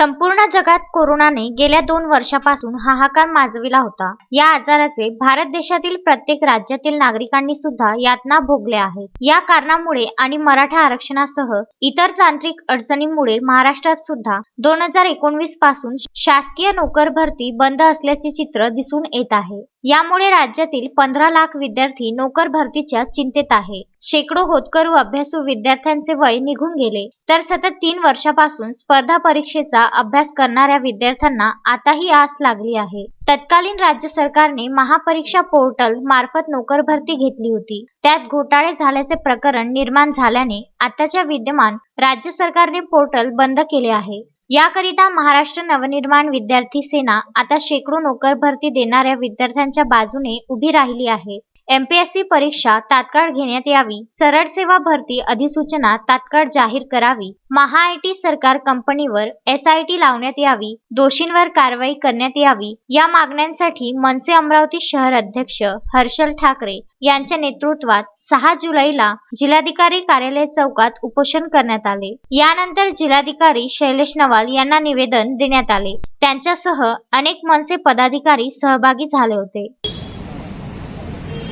संपूर्ण जगात कोरोनाने गेल्या दोन वर्षापासून हाहाकार माजविला होता. या आजाराचे भारत देशातील प्रत्येक राज्यातील नागरिकांनी सुद्धा यातना भोगल्या आहेत या कारणामुळे आणि मराठा आरक्षणासह इतर तांत्रिक अडचणींमुळे महाराष्ट्रात सुद्धा दोन हजार एकोणवीसपासून शासकीय नोकर भरती बंद असल्याचे चित्र दिसून येत आहे. यामुळे राज्यातील पंधरा लाख विद्यार्थी नोकर भरतीच्या चिंतेत आहे. शेकडो होतकरू अभ्यासू विद्यार्थ्यांचे वय निघून गेले. तर सतत तीन वर्षापासून स्पर्धा परीक्षेचा अभ्यास करणाऱ्या विद्यार्थ्यांना आता ही आस लागली आहे. तत्कालीन राज्य सरकारने महापरीक्षा पोर्टल मार्फत नोकर भरती घेतली होती. त्यात घोटाळे झाल्याचे प्रकरण निर्माण झाल्याने आताच्या विद्यमान राज्य सरकारने पोर्टल बंद केले आहे. याकरिता महाराष्ट्र नवनिर्माण विद्यार्थी सेना आता शेकडो नोकर भरती देणाऱ्या विद्यार्थ्यांच्या बाजूने उभी राहिली आहे. एमपीएससी परीक्षा तात्काळ घेण्यात यावी. सरळ सेवा भरती अधिसूचना तात्काळ जाहीर करावी. महाआयटी सरकार कंपनीवर एसआयटी लावण्यात यावी. दोषींवर कारवाई करण्यात यावी. या मागण्यांसाठी मनसे अमरावती शहर अध्यक्ष हर्षल ठाकरे यांच्या नेतृत्वात सहा जुलैला जिल्हाधिकारी कार्यालय चौकात उपोषण करण्यात आले. यानंतर जिल्हाधिकारी शैलेश नवाल यांना निवेदन देण्यात आले. त्यांच्यासह अनेक मनसे पदाधिकारी सहभागी झाले होते.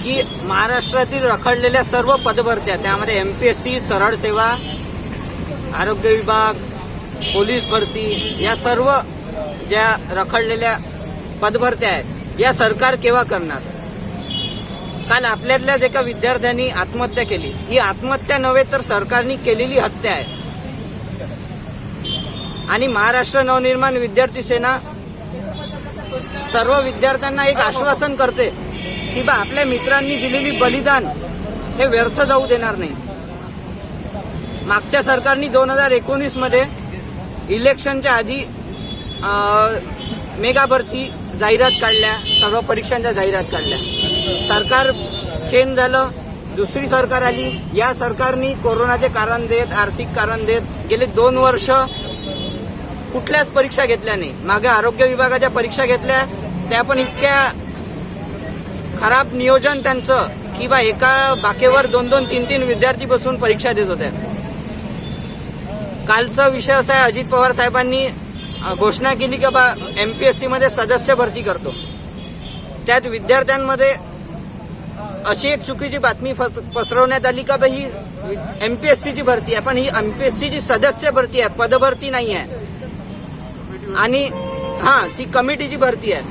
की महाराष्ट्रातील रखडलेल्या सर्व पदभरत्या त्यामध्ये एम पी एस सी सरळ सेवा आरोग्य विभाग पोलीस भरती या सर्व ज्या रखडलेल्या पदभरत्या आहेत या सरकार केव्हा करणार? काल आपल्यातल्याच एका विद्यार्थ्यांनी आत्महत्या केली. ही आत्महत्या नव्हे तर सरकारने केलेली हत्या आहे. आणि महाराष्ट्र नवनिर्माण विद्यार्थी सेना सर्व विद्यार्थ्यांना एक आश्वासन करते. की बा आपल्या मित्रांनी दिलेली बलिदान हे व्यर्थ जाऊ देणार नाही. मागच्या सरकारनी दोन हजार एकोणीसमध्ये इलेक्शनच्या आधी मेगा भरती जाहिरात काढल्या सर्व परीक्षांच्या जाहिरात काढल्या. सरकार चेंज झालं दुसरी सरकार आली. या सरकारनी कोरोनाचे कारण देत आर्थिक कारण देत गेले दोन वर्ष कुठल्याच परीक्षा घेतल्या नाही. मागे आरोग्य विभागाच्या परीक्षा घेतल्या त्या पण इतक्या खराब नियोजन त्यांचं की बा एका बाकेवर दोन दोन तीन तीन विद्यार्थी बसून परीक्षा देत होत्या. कालचा विषय असा आहे अजित पवार साहेबांनी घोषणा केली की बा एमपीएससी मध्ये सदस्य भरती करतो. त्यात विद्यार्थ्यांमध्ये अशी एक चुकीची बातमी फस- पसरवण्यात आली का बा ही एमपीएससीची भरती आहे पण ही एमपीएससीची सदस्य भरती आहे पदभरती नाही आहे. आणि हा ती कमिटीची भरती आहे.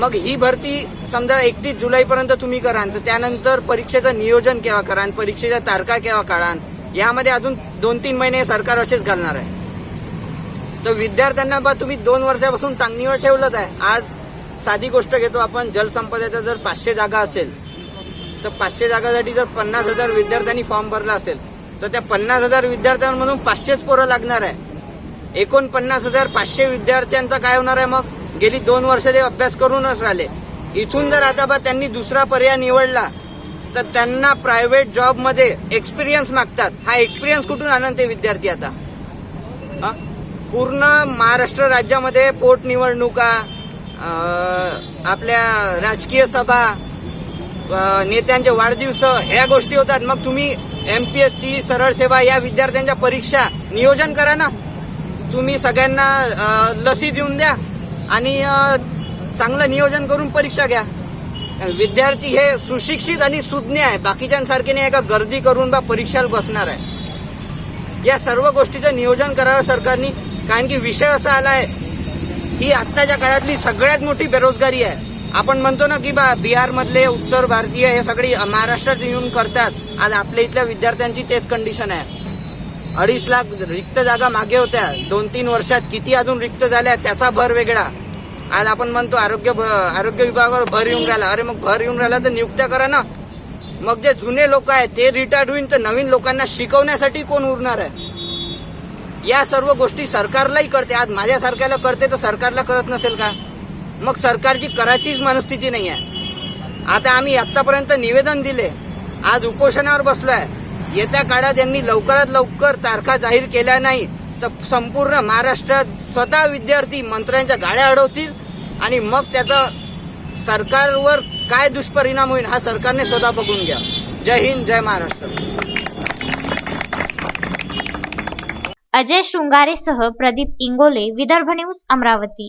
मग ही भरती समजा एकतीस जुलैपर्यंत तुम्ही कराल तर त्यानंतर परीक्षेचं नियोजन केव्हा करान परीक्षेच्या तारखा केव्हा काढान यामध्ये अजून दोन तीन महिने सरकार असेच घालणार आहे. तर विद्यार्थ्यांना बा तुम्ही दोन वर्षापासून तांगणीवर ठेवलंच आहे. आज साधी गोष्ट घेतो आपण जलसंपदेचा जर पाचशे जागा असेल तर पाचशे जागासाठी जर पन्नास हजार विद्यार्थ्यांनी फॉर्म भरला असेल तर त्या पन्नास हजार विद्यार्थ्यांमधून पाचशेच पोरं लागणार आहे. एकोणपन्नास हजार पाचशे विद्यार्थ्यांचा काय होणार आहे मग? गेली दोन वर्ष ते अभ्यास करूनच राहिले. इथून जर आता बा त्यांनी दुसरा पर्याय निवडला तर त्यांना प्रायव्हेट जॉबमध्ये एक्सपिरियन्स मागतात. हा एक्सपिरियन्स कुठून आणन ते विद्यार्थी आता? पूर्ण महाराष्ट्र राज्यामध्ये पोटनिवडणुका आपल्या राजकीय सभा नेत्यांचे वाढदिवस ह्या गोष्टी होतात. मग तुम्ही एम पी एस सी सरळ सेवा या विद्यार्थ्यांच्या परीक्षा नियोजन करा ना. तुम्ही सगळ्यांना लसी देऊन द्या. आणि चांगलं नियोजन करून परीक्षा घ्या. विद्यार्थी हे सुशिक्षित आणि सुज्ञ आहे. बाकीच्यांसारखे नाही एका गर्दी करून बा परीक्षेला बसणार आहे. या सर्व गोष्टीचं नियोजन करावं सरकारने. कारण की विषय असा आला आहे ही आत्ताच्या काळातली सगळ्यात मोठी बेरोजगारी आहे. आपण म्हणतो ना की बा बिहारमधले उत्तर भारतीय हे सगळी महाराष्ट्रात येऊन करतात. आज आपल्या इथल्या विद्यार्थ्यांची तेच कंडिशन आहे. अडीच लाख रिक्त जागा मागे होत्या. दोन तीन वर्षात किती अजून रिक्त झाल्या त्याचा भर वेगळा. आज आपण म्हणतो आरोग्य भ- आरोग्य विभागावर भर येऊन राहिला. अरे मग भर येऊन राहिला तर नियुक्त्या करा ना. मग जे जुने लोक आहेत ते रिटायर्ड होईल तर नवीन लोकांना शिकवण्यासाठी कोण उरणार आहे? या सर्व गोष्टी सरकारलाही कळते. आज माझ्यासारख्याला कळते तर सरकारला कळत नसेल का? मग सरकारची करायचीच मनस्थिती नाही आहे आता आम्ही आतापर्यंत निवेदन दिले. आज उपोषणावर बसलो आहे येत्या काळात यांनी लवकरात लवकर तारखा जाहीर केल्या नाही तर संपूर्ण महाराष्ट्रात स्वतः विद्यार्थी मंत्र्यांच्या गाड्या अडवतील आणि मग त्याचा सरकारवर काय दुष्परिणाम होईल हा सरकारने स्वतः बघून घ्या. जय हिंद जय महाराष्ट्र. अजय शृंगारेसह प्रदीप इंगोले विदर्भ न्यूज अमरावती.